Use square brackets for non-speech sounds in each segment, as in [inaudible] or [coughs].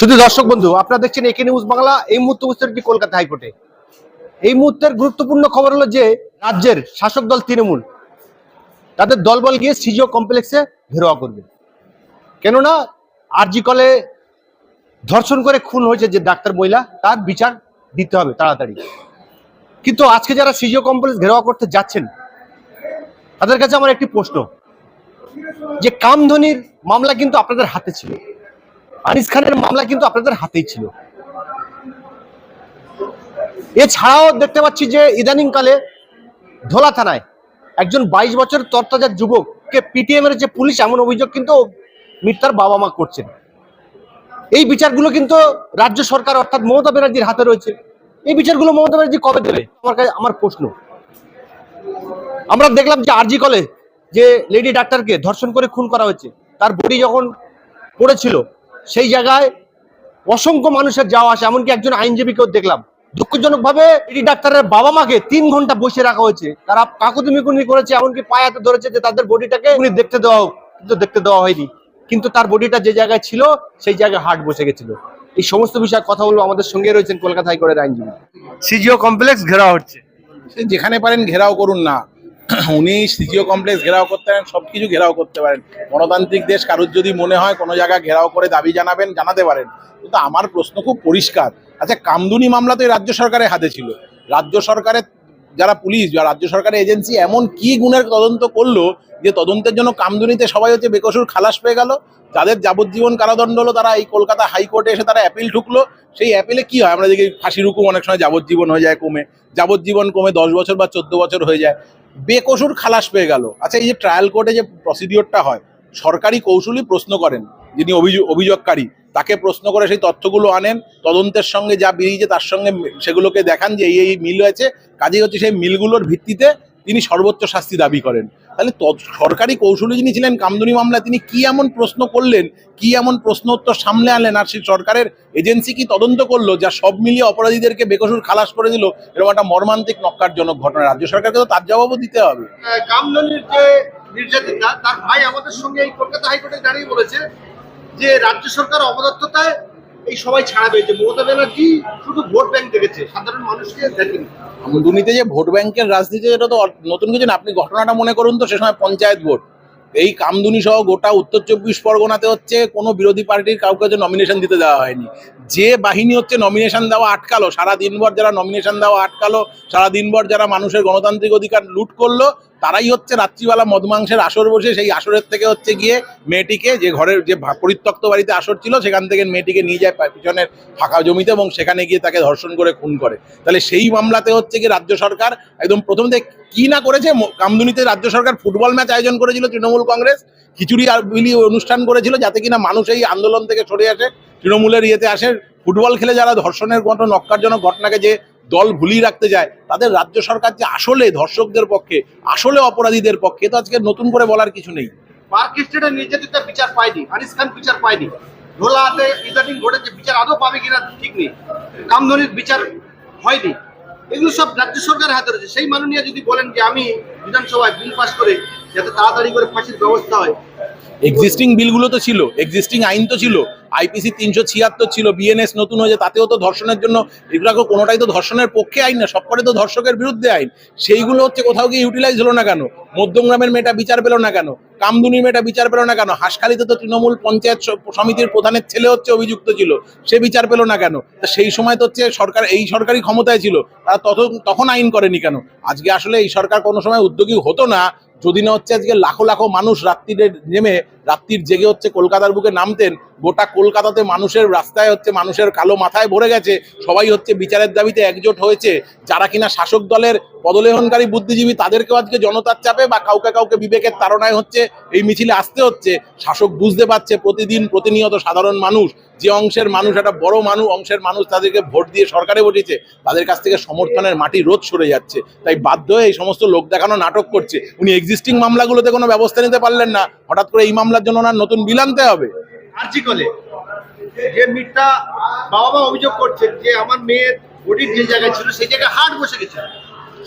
শুধু দর্শক বন্ধু, আপনারা দেখছেন একে নিউজ বাংলা, এই মুহূর্তে উপস্থিত কলকাতা হাইকোর্টে। এই মুহূর্তের গুরুত্বপূর্ণ খবর হলো যে, রাজ্যের শাসক দল তৃণমূল, তাদের দলবল গিয়ে সিজিও কমপ্লেক্সে ঘেরোয়া করবে। কেননা, আরজি কলে ধর্ষণ করে খুন হয়েছে যে ডাক্তার মহিলা, তার বিচার দিতে হবে তাড়াতাড়ি। কিন্তু আজকে যারা সিজিও কমপ্লেক্স ঘেরোয়া করতে যাচ্ছেন, তাদের কাছে আমার একটি প্রশ্ন, যে কামধনির মামলা কিন্তু আপনাদের হাতে ছিল। আনিস খানের মামলা কিন্তু আপনাদের হাতেই ছিল। এছাড়াও দেখতে পাচ্ছি যে ইদানিং কালে ধোলা থানায় একজন বাইশ বছর তরতাজার যুবককে পিটিএম এর যে পুলিশ, এমন অভিযোগ কিন্তু মিথ্যার বাবা মা করছেন। এই বিচারগুলো কিন্তু রাজ্য সরকার অর্থাৎ মমতা ব্যানার্জির হাতে রয়েছে। এই বিচারগুলো মমতা ব্যানার্জি কবে দেবে? আমার কাছে আমার প্রশ্ন। আমরা দেখলাম যে আরজি কলে যে লেডি ডাক্তারকে ধর্ষণ করে খুন করা হয়েছে, তার বডি যখন পড়েছিল সেই জায়গায় অসংখ্য মানুষের যাওয়া আসে এমনকি একজন আইনজীবীকেও দেখলাম। দুঃখজনক ভাবে ডাক্তারের বাবা মাকে তিন ঘণ্টা বসে রাখা হয়েছে। তারা কাকুতুমিকুনি করেছে এমনকি পায়ে হাতে ধরেছে যে তাদের বডিটাকে উনি দেখতে দেওয়া হোক কিন্তু দেখতে দেওয়া হয়নি। কিন্তু তার বডিটা যে জায়গায় ছিল সেই জায়গায় হার্ট বসে গেছিল। এই সমস্ত বিষয়ে কথা বলব আমাদের সঙ্গে রয়েছেন কলকাতা হাইকোর্টের আইনজীবী। সিজিও কমপ্লেক্স ঘেরা হচ্ছে। যেখানে পারেন ঘেরাও করুন না। [coughs] উনি সিজিও কমপ্লেক্স ঘেরাও করতে পারেন সব কিছু ঘেরাও করতে পারেন। গণতান্ত্রিক দেশ কারোর যদি মনে হয় কোনো জায়গা ঘেরাও করে দাবি জানাবেন, জানাতে পারেন। কিন্তু আমার প্রশ্ন খুব পরিষ্কার। আচ্ছা কামদুনি মামলা তো রাজ্য সরকারের হাতে ছিল। রাজ্য সরকারের যারা পুলিশ বা রাজ্য সরকারের এজেন্সি, এমন কি গুণের তদন্ত করল যে তদন্তের জন্য কামদুনিতে সবাই হচ্ছে বেকসুর খালাস পেয়ে গেল? যাদের যাবজ্জীবন কারাদণ্ড হলো তারা এই কলকাতা হাইকোর্টে এসে তারা অ্যাপিল ঢুকলো। সেই অ্যাপিলে কি হয়? আমরা দেখি ফাঁসির হুকুম অনেক সময় যাবজ্জীবন হয়ে যায় কমে। যাবজ্জীবন কমে দশ বছর বা চোদ্দ বছর হয়ে যায়। বেকসুর খালাস পেয়ে গেল। আচ্ছা এই যে ট্রায়াল কোর্টে যে প্রসিডিওরটা হয়, সরকারি কৌশলী প্রশ্ন করেন যিনি অভিযোগ অভিযোগকারী। তাকে প্রশ্ন করে সেই তথ্যগুলো আনেন, তদন্তের সঙ্গে যা বেরিয়েছে তার সঙ্গে সেগুলোকে দেখান যে এই এই মিল হয়েছে। কাজেই হচ্ছে সেই মিলগুলোর ভিত্তিতে তিনি সর্বোচ্চ শাস্তি দাবি করেন। তাহলে সরকারি কৌশলী যিনি ছিলেন, কামদুনি মামলায় তিনি কি এমন প্রশ্ন করলেন, কি এমন প্রশ্ন উত্তর সামনে আনলেন, আর সেই সরকারের এজেন্সি কি তদন্ত করল, যা সব মিলিয়ে অপরাধীদেরকে বেকসুর খালাস করে দিল, এরকম একটা মর্মান্তিক নক্কারজনক ঘটনা। রাজ্য সরকারকে তো তার জবাবও দিতে হবে। কামদনির যে নির্যাতিতা, তার ভাই আমাদের সঙ্গে এই কলকাতা হাইকোর্টে দাঁড়িয়ে বলেছে যে রাজ্য সরকার অবদত্ততায় এই সবাই ছাড়াবে, যে মমতা ব্যানার্জি শুধু ভোট ব্যাংক দেখেছে, সাধারণ মানুষকে দেখেনি। আমদুনিতে যে ভোট ব্যাংকের রাজনীতি, এটা তো নতুন কিছু না। আপনি ঘটনাটা মনে করুন তো, সে সময় পঞ্চায়েত ভোট। এই কামদুনি সহ গোটা উত্তর চব্বিশ পরগনাতে হচ্ছে কোনো বিরোধী পার্টির কাউকে হচ্ছে নমিনেশন দিতে দেওয়া হয়নি। যে বাহিনী হচ্ছে নমিনেশন দেওয়া আটকালো, সারা দিনভর যারা নমিনেশন দেওয়া আটকালো, সারা দিনভর যারা মানুষের গণতান্ত্রিক অধিকার লুট করল তারাই হচ্ছে রাত্রিবেলা মদমাংসের আসর বসে সেই আসরের থেকে হচ্ছে গিয়ে মেয়েটিকে যে ঘরের যে পরিত্যক্ত বাড়িতে আসর ছিল, সেখান থেকে মেয়েটিকে নিয়ে যায় পিছনের ফাঁকা জমিতে এবং সেখানে গিয়ে তাকে ধর্ষণ করে খুন করে। তাহলে সেই মামলাতে হচ্ছে কি রাজ্য সরকার একদম প্রথম থেকে কি না করেছে কামদুনিতে রাজ্য সরকার ফুটবল ম্যাচ আয়োজন করেছিল তৃণমূল কংগ্রেস, খিচুড়ি আর বিলি অনুষ্ঠান করেছিল যাতে কিনা মানুষ এই আন্দোলন থেকে সরে আসে। তৃণমূলের ইয়েতে আসে, ফুটবল খেলে যারা ধর্ষণের মতো নক্কারজনক ঘটনাকে যে দল ভুলিয়ে রাখতে যায়, তাদের রাজ্য সরকার যে আসলে ধর্ষকদের পক্ষে, আসলে অপরাধীদের পক্ষে, তো আজকে নতুন করে বলার কিছু নেই। পার্ক স্টেটের নির্যাতিতা বিচার পায়নি, আনিস খান বিচার পায়নি। ধোলাতে ইদানিং ঘটেছে, বিচার আদৌ পাবে কিনা ঠিক নেই। কামধনির বিচার হয়নি। এগুলো সব রাজ্য সরকারের হাতে রয়েছে। সেই মাননীয় যদি বলেন যে আমি বিধানসভায় বিল পাস করে যাতে তাড়াতাড়ি করে ফাঁসির ব্যবস্থা হয় এক্সিস্টিং বিলগুলো তো ছিল এক্সিস্টিং আইন তো ছিল আইপিসি তিনশো ছিয়াত্তর ছিল বিএনএস নতুন হয়েছে, তাতেও তো ধর্ষণের জন্য এগুলো কোনোটাই তো ধর্ষণের পক্ষে আইন না, সবকটাই তো ধর্ষকের বিরুদ্ধে আইন। সেইগুলো হচ্ছে কোথাও গিয়ে ইউটিলাইজ হলো না কেন? মধ্যমগ্রামের মেয়েটা বিচার পেল না কেন? কামদুনির মেয়েটা বিচার পেল না কেন? হাসখালিতে তো তৃণমূল পঞ্চায়েত সমিতির প্রধানের ছেলে হচ্ছে অভিযুক্ত ছিল, সে বিচার পেল না কেন? সেই সময় তো হচ্ছে সরকার, এই সরকারি ক্ষমতায় ছিল, তারা তখন তখন আইন করেনি কেন? আজকে আসলে এই সরকার কোনো সময় উদ্যোগী হতো না যদি না হচ্ছে আজকে লাখো লাখো মানুষ রাত্রিরে নেমে, রাত্রির জেগে হচ্ছে কলকাতার বুকে নামতেন গোটা কলকাতাতে মানুষের রাস্তায় হচ্ছে মানুষের কালো মাথায় ভরে গেছে। সবাই হচ্ছে বিচারের দাবিতে একজোট হয়েছে। যারা কিনা শাসক দলের পদলেহনকারী বুদ্ধিজীবী তাদেরকেও আজকে জনতার চাপে বা কাউকে কাউকে বিবেকের তাড়নায় হচ্ছে এই মিছিলে আসতে হচ্ছে। শাসক বুঝতে পারছে প্রতিদিন প্রতিনিয়ত সাধারণ মানুষ, যে অংশের মানুষ একটা বড় মানুষ অংশের মানুষ তাদেরকে ভোট দিয়ে সরকারে বসেছে, তাদের কাছ থেকে সমর্থনের মাটি রোধ সরে যাচ্ছে। তাই বাধ্য হয়ে এই সমস্ত লোক দেখানো নাটক করছে। উনি এক্সিস্টিং মামলাগুলোতে কোনো ব্যবস্থা নিতে পারলেন না। হঠাৎ করে এই মামলার জন্য ওনার নতুন বিল আনতে হবে। আর্জি কলে যে মিথ্যা বাবা মা অভিযোগ করছেন যে আমার মেয়ের বডির যে জায়গায় ছিল, সেই জায়গায় হাট বসে গেছে।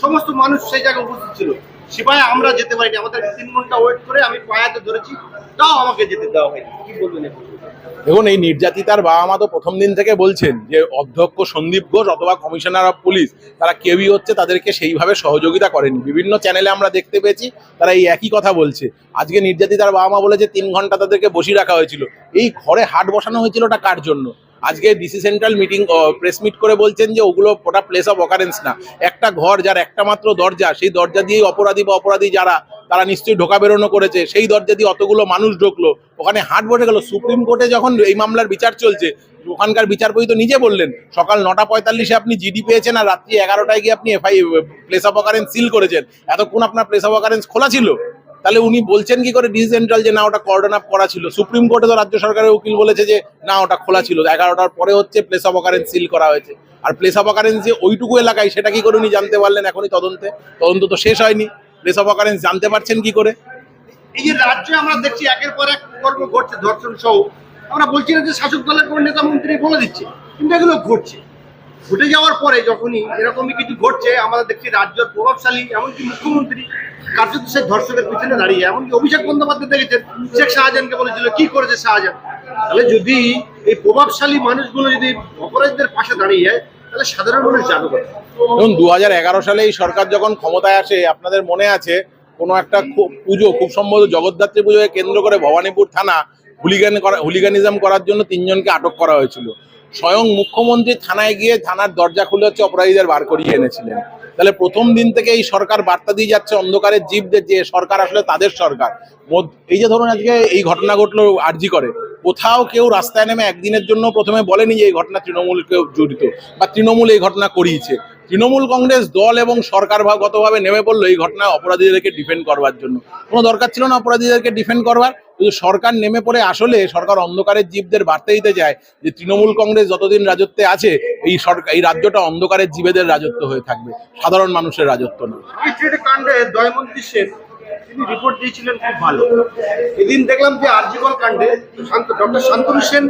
সমস্ত মানুষ সেই জায়গায় উপস্থিত ছিল। সিপাহি, আমরা যেতে পারিনি। আমাদের তিন ঘণ্টা ওয়েট করে আমি পায়াতে ধরেছি। তাও আমাকে যেতে দেওয়া হয়নি। কি বলবেন দেখুন, এই নির্যাতিতার বাবা মা তো প্রথম দিন থেকে বলছেন যে, অধ্যক্ষ সন্দীপ ঘোষ অথবা কমিশনার অফ পুলিশ, তারা কেউই হচ্ছে তাদেরকে সেইভাবে সহযোগিতা করেনি। বিভিন্ন চ্যানেলে আমরা দেখতে পেয়েছি, তারা এই একই কথা বলছে। আজকে নির্যাতিতার বাবা মা বলেছে, তিন ঘণ্টা তাদেরকে বসিয়ে রাখা হয়েছিল। এই ঘরে হাট বসানো হয়েছিল ওটা কার জন্য? আজকে DC central meeting press meet করে বলছেন যে ওগুলো ওটা প্লেস অফ অকারেন্স না। একটা ঘর যার একটা মাত্র দরজা, সেই দরজা দিয়েই অপরাধী বা অপরাধী যারা, তারা নিশ্চয়ই ঢোকা বেরোনো করেছে। সেই দরজা দিয়ে অতগুলো মানুষ ঢুকলো। ওখানে হাট বসে গেল। সুপ্রিম কোর্টে যখন এই মামলার বিচার চলছে, ওখানকার বিচারপতি তো নিজে বললেন, সকাল নটা পঁয়তাল্লিশে আপনি জিডি পেয়েছেন আর রাত্রি এগারোটায় গিয়ে আপনি FI place of occurrence seal করেছেন। এতক্ষণ আপনার প্লেস অফ অকারেন্স খোলা ছিল। তাহলে উনি বলছেন কি করে ডিসি সেন্ট্রাল যে না, ওটা কর্ডন আপ করা ছিল। সুপ্রিম কোর্টে তো রাজ্য সরকারের উকিল বলেছে যে, না, ওটা খোলা ছিল। এগারোটার পরে হচ্ছে প্লেস অফ অকারেন্স সিল করা হয়েছে। আর প্লেস অফ অকারেন্স যে ওইটুকু এলাকায়, সেটা কি করে উনি জানতে পারলেন? এখনই তদন্তে। তদন্ত তো শেষ হয়নি। প্লেস অফ অকারেন্স জানতে পারছেন কি করে? এই যে রাজ্যে আমরা দেখছি একের পর এক কর্ম ঘটছে, ধর্ষণ সহ। আমরা বলছি না যে শাসক দলের কোনো নেতা মন্ত্রী বলে দিচ্ছে, কিন্তু এগুলো ঘটছে। ঘটে যাওয়ার পরে যখনই এরকমই কিছু ঘটছে আমরা দেখছি রাজ্যের প্রভাবশালী, এমনকি মুখ্যমন্ত্রী কার্যত সেই ধর্ষকের পিছনে দাঁড়িয়ে এমনকি অভিষেক বন্দ্যোপাধ্যায় দেখেছেন, শেখ শাহজাহানকে বলেছিল, কি করেছে শাহজাহান? তাহলে যদি এই প্রভাবশালী মানুষগুলো যদি অপরাধীদের পাশে দাঁড়িয়ে যায়, তাহলে সাধারণ মানুষ জানবে। কোথায়? দেখুন দু সালে এই সরকার যখন ক্ষমতায় আসে, আপনাদের মনে আছে, কোনো একটা খু- পুজো, খুব সম্ভবত জগদ্ধাত্রী পুজোকে কেন্দ্র করে ভবানীপুর থানা হুলিগান করা হুলিগানিজম করার জন্য তিনজনকে আটক করা হয়েছিল। স্বয়ং মুখ্যমন্ত্রী থানায় গিয়ে থানার দরজা খুলে হচ্ছে অপরাধীদের বার করিয়ে এনেছিলেন। তাহলে প্রথম দিন থেকে এই সরকার বার্তা দিয়ে যাচ্ছে, অন্ধকারের জীবদের যে সরকার আসলে তাদের সরকার। এই যে ধরুন আজকে এই ঘটনা ঘটলো আর্জি করে, কোথাও কেউ রাস্তায় নেমে একদিনের জন্য প্রথমে বলেনি যে এই ঘটনা তৃণমূল কেউ জড়িত বা তৃণমূল এই ঘটনা করিয়েছে। তৃণমূল কংগ্রেস দল এবং সরকার গতভাবে নেমে পড়ল এই ঘটনায় অপরাধীদেরকে ডিফেন্ড করবার জন্য। কোনো দরকার ছিল না অপরাধীদেরকে ডিফেন্ড করবার, কিন্তু সরকার নেমে পড়ে আসলে সরকার অন্ধকারের জীবদের বাড়তে দিতে চায় যে তৃণমূল কংগ্রেস যতদিন রাজত্বে আছে, এই সরকার এই রাজ্যটা অন্ধকারের জীবেদের রাজত্ব হয়ে থাকবে। সাধারণ মানুষের রাজত্ব না। সেন,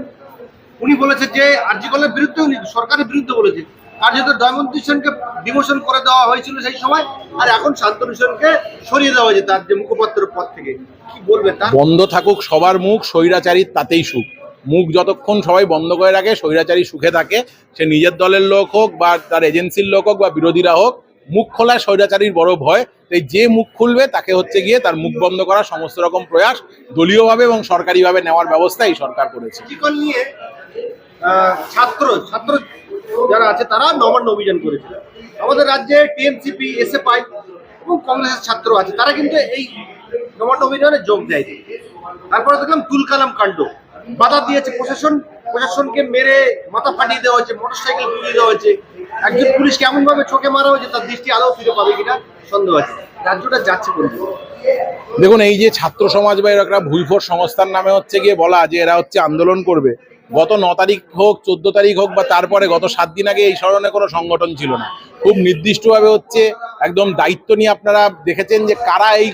উনি বলেছে যে আরজিকলের বিরুদ্ধে সরকারের বিরুদ্ধে বলেছে। কার্যত দয়মন্তী সেনকে ডিমোশন করে দেওয়া হয়েছিল সেই সময় আর এখন শান্তনু সেনকে সরিয়ে দেওয়া হয়েছে তার যে মুখপাত্র পদ থেকে। কি বলবে তার বন্ধ থাকুক সবার মুখ স্বৈরাচারীর তাতেই সুখ। মুখ যতক্ষণ সবাই বন্ধ করে রাখে স্বৈরাচারী সুখে থাকে। সে নিজের দলের লোক হোক বা তার এজেন্সির লোক হোক বা বিরোধীরা হোক মুখ খোলা স্বৈরাচারীর বড় ভয়। তাই যে মুখ খুলবে তাকে হচ্ছে গিয়ে তার মুখ বন্ধ করার সমস্ত রকম প্রয়াস দলীয়ভাবে এবং সরকারিভাবে নেওয়ার ব্যবস্থা এই সরকার করেছে। ছাত্র ছাত্র যারা আছে তারা নবান্ন অভিযান করেছিল। আমাদের রাজ্যে টিএমসিপি, এসএফআই এবং কংগ্রেসের ছাত্র আছে, তারা কিন্তু এই নবান্ন অভিযানে যোগ দেয়নি। তারপরে দেখলাম তুলকালাম কাণ্ড। বাধা দিয়েছে প্রশাসন, প্রশাসনকে মেরে মাথা ফাটিয়ে দেওয়া হয়েছে মোটর সাইকেল পুড়িয়ে দেওয়া হয়েছে। একজন পুলিশকে এমন ভাবে চোখে মারা হয়েছে, তার দৃষ্টি আলো ফিরে পাবে কিনা সন্দেহ আছে। রাজ্যটা যাচ্ছে দেখুন, এই যে ছাত্র সমাজ বা এরকম ভুইফোর সংস্থার নামে হচ্ছে গিয়ে বলা যে এরা হচ্ছে আন্দোলন করবে গত ন তারিখ হোক, চোদ্দ তারিখ হোক বা তারপরে গত সাত দিন আগে এই ধরনের কোনো সংগঠন ছিল না। খুব নির্দিষ্টভাবে হচ্ছে একদম দায়িত্ব নিয়ে আপনারা দেখেছেন যে কারা এই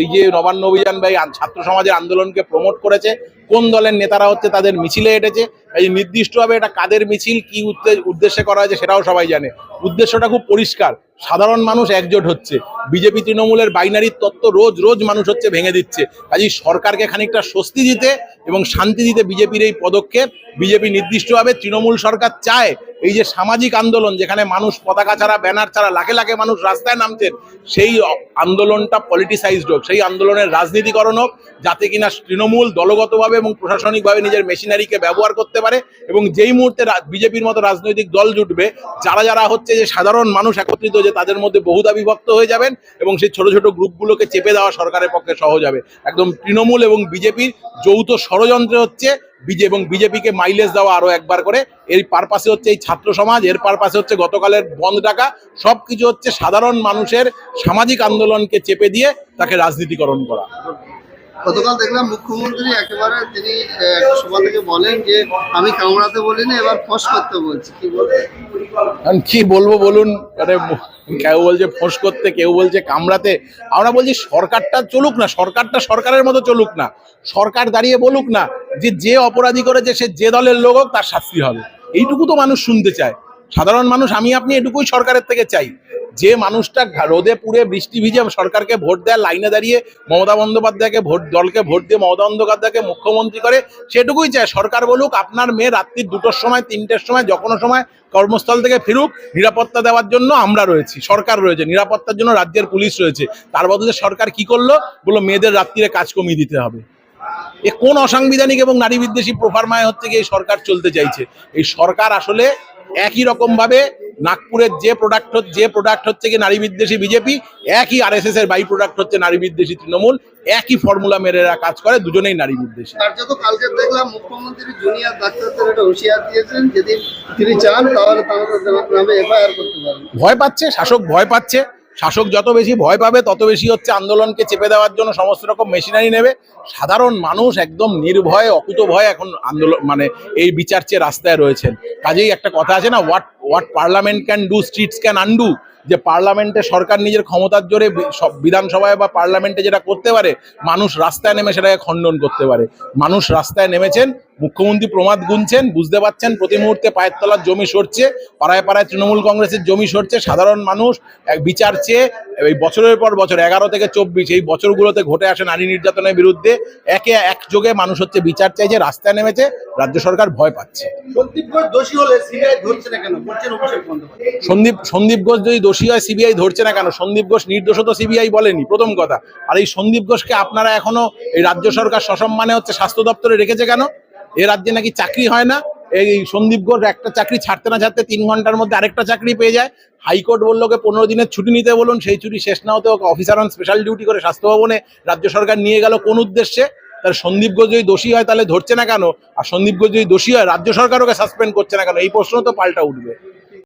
এই যে নবান্ন অভিযান বা এই ছাত্র সমাজের আন্দোলনকে প্রমোট করেছে কোন দলের নেতারা হচ্ছে তাদের মিছিলে হেঁটেছে এই নির্দিষ্টভাবে এটা কাদের মিছিল, কি উদ্দে- উদ্দেশ্যে করা হয়েছে সেটাও সবাই জানে। উদ্দেশ্যটা খুব পরিষ্কার, সাধারণ মানুষ একজোট হচ্ছে। বিজেপি তৃণমূলের বাইনারির তত্ত্ব রোজ রোজ মানুষ হচ্ছে ভেঙে দিচ্ছে। কাজেই সরকারকে খানিকটা স্বস্তি দিতে এবং শান্তি দিতে বিজেপির এই পদক্ষেপ, বিজেপি নির্দিষ্টভাবে তৃণমূল সরকার চায় এই যে সামাজিক আন্দোলন, যেখানে মানুষ পতাকা ছাড়া, ব্যানার ছাড়া, লাখে লাখে মানুষ রাস্তায় নামছেন, সেই আন্দোলনটা পলিটিসাইজড হোক, সেই আন্দোলনের রাজনীতিকরণ হোক, যাতে কিনা তৃণমূল দলগতভাবে এবং প্রশাসনিকভাবে নিজের মেশিনারিকে ব্যবহার করতে পারে এবং যেই মুহূর্তে বিজেপির মতো রাজনৈতিক দল জুটবে, যারা যারা হচ্ছে যে সাধারণ মানুষ একত্রিত যে তাদের মধ্যে বহুদা বিভক্ত হয়ে যাবেন এবং সেই ছোট ছোট গ্রুপগুলোকে চেপে দেওয়া সরকারের পক্ষে সহজ হবে। একদম তৃণমূল এবং বিজেপির যৌথ ষড়যন্ত্রে হচ্ছে বিজে এবং বিজেপিকে মাইলেজ দেওয়া আরও একবার করে। এর পারপাসে হচ্ছে এই ছাত্র সমাজ, এর পারপাসে হচ্ছে গতকালের বন্ধ ডাকা সবকিছু হচ্ছে সাধারণ মানুষের সামাজিক আন্দোলনকে চেপে দিয়ে তাকে রাজনীতিকরণ করা। গতকাল দেখলাম মুখ্যমন্ত্রী একেবারে তিনি সভা থেকে বলেন যে, আমি কামড়াতে বলিনি, এবার ফস করতে বলছি। কি বলবেন? কি বলব বলুন? মানে কেউ বলছে ফোঁস করতে, কেউ বলছে কামড়াতে আমরা বলছি সরকারটা চলুক না, সরকারটা সরকারের মতো চলুক না। সরকার দাঁড়িয়ে বলুক না যে যে অপরাধী করেছে, সে যে দলের লোক হোক, তার শাস্তি হবে। এইটুকু তো মানুষ শুনতে চায়। সাধারণ মানুষ, আমি, আপনি এটুকুই সরকারের থেকে চাই। যে মানুষটা রোদে পুড়ে বৃষ্টি ভিজে সরকারকে ভোট দেয় লাইনে দাঁড়িয়ে মমতা বন্দ্যোপাধ্যায়কে ভোট, দলকে ভোট দিয়ে মমতা বন্দ্যোপাধ্যায়কে মুখ্যমন্ত্রী করে, সেটুকুই চায় সরকার বলুক, আপনার মেয়ে রাত্রির দুটোর সময়, তিনটের সময় যে কোনো সময় কর্মস্থল থেকে ফিরুক, নিরাপত্তা দেওয়ার জন্য আমরা রয়েছি, সরকার রয়েছে, নিরাপত্তার জন্য রাজ্যের পুলিশ রয়েছে। তার বদলে সরকার কি করল? বলল, মেয়েদের রাত্রিরে কাজ কমিয়ে দিতে হবে। এ কোন অসাংবিধানিক এবং নারী বিদ্বেষী প্রফারমায় হচ্ছে এই সরকার চলতে চাইছে। এই সরকার আসলে একই রকম ভাবে নাগপুরের যে প্রোডাক্ট হচ্ছে যে প্রোডাক্ট হচ্ছে কি নারী বিদ্বেষী বিজেপি একই আর এস এস এর বাই প্রোডাক্ট হচ্ছে নারী বিদ্বেষী তৃণমূল একই ফর্মুলা মেরে কাজ করে দুজনেই নারী বিদ্বেষী। কার্যত কালকে দেখলাম মুখ্যমন্ত্রী জুনিয়র ডাক্তারদের একটা হুঁশিয়ার দিয়েছেন যদি তিনি চান তাহলে তাদের নামে এফআইআর করতে পারেন। ভয় পাচ্ছে শাসক ভয় পাচ্ছে শাসক যত বেশি ভয় পাবে, তত বেশি হচ্ছে আন্দোলনকে চেপে দেওয়ার জন্য সমস্ত রকম মেশিনারি নেবে। সাধারণ মানুষ একদম নির্ভয়ে অকুত ভয়ে এখন আন্দোলন মানে এই বিচার চেয়ে রাস্তায় রয়েছেন। কাজেই একটা কথা আছে না what what parliament can do streets can undo যে পার্লামেন্টে সরকার নিজের ক্ষমতার জোরে সব বিধানসভায় বা পার্লামেন্টে যেটা করতে পারে, মানুষ রাস্তায় নেমে সেটাকে খণ্ডন করতে পারে। মানুষ রাস্তায় নেমেছেন মুখ্যমন্ত্রী প্রমাদ গুনছেন বুঝতে পারছেন প্রতি মুহূর্তে পায়ের তলার জমি সরছে পাড়ায় পাড়ায় তৃণমূল কংগ্রেসের জমি সরছে সাধারণ মানুষ এক বিচার চেয়ে এই বছরের পর বছর এগারো থেকে চব্বিশ এই বছরগুলোতে ঘটে আসে নারী নির্যাতনের বিরুদ্ধে একে একযোগে মানুষ হচ্ছে বিচার চাইছে রাস্তায় নেমেছে রাজ্য সরকার ভয় পাচ্ছে। সন্দীপ সন্দীপ ঘোষ যদি দোষী হয় সিবিআই ধরছে না কেন? সন্দীপ ঘোষ নির্দোষ তো সিবিআই বলেনি প্রথম কথা। আর এই সন্দীপ ঘোষকে আপনারা এখনও এই রাজ্য সরকার সসম্মানে হচ্ছে স্বাস্থ্য দপ্তরে রেখেছে কেন? এ রাজ্যে নাকি চাকরি হয় না। এই সন্দীপগড় একটা চাকরি ছাড়তে না ছাড়তে তিন ঘণ্টার মধ্যে আরেকটা চাকরি পেয়ে যায়। হাইকোর্ট বলল ওকে পনেরো দিনের ছুটি নিতে বলুন, সেই ছুটি শেষ না হতে ওকে অফিসার অন স্পেশাল ডিউটি করে স্বাস্থ্য ভবনে রাজ্য সরকার নিয়ে গেল। কোন উদ্দেশ্যে? তাহলে সন্দীপ যদি দোষী হয় তাহলে ধরছে না কেন? আর সন্দীপ যদি দোষী হয়, রাজ্য সরকার ওকে সাসপেন্ড করছে না কেন? এই প্রশ্ন তো পাল্টা উঠবে।